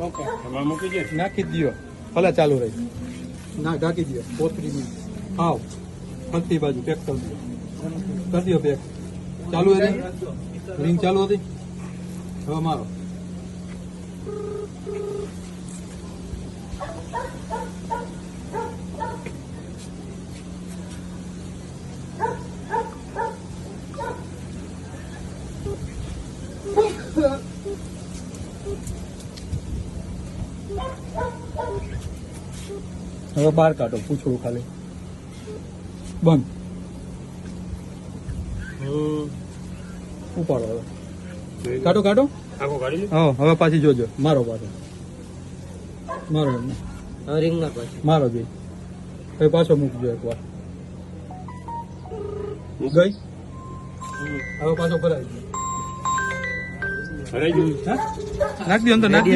Okay. એમાં મૂકી દે. નાખી દ્યો. ભલે ચાલુ રહી. ના ઢાંકી દ્યો. પોતરી મિનિટ. આવ. ફરતી બાજુ પેક કરી દો કરી દો પેક ચાલુ હતી રિંગ ચાલુ હતી? હવે મારો. હવે બહાર કાઢો પૂછડું ખાલી. બંધ. ઉપાડો હવે. કાઢો કાઢો. હા હવે પાછી જોજો. મારો પાછો. મારો એમને હવે રિંગમાં પછી. મારો જોઈ હવે પાછો મૂકજો એકવાર. ગઈ? હવે પાછો ભરાઈ ગયો. ભરાઈ ગયું. નાખ દો અંદર નાખ દો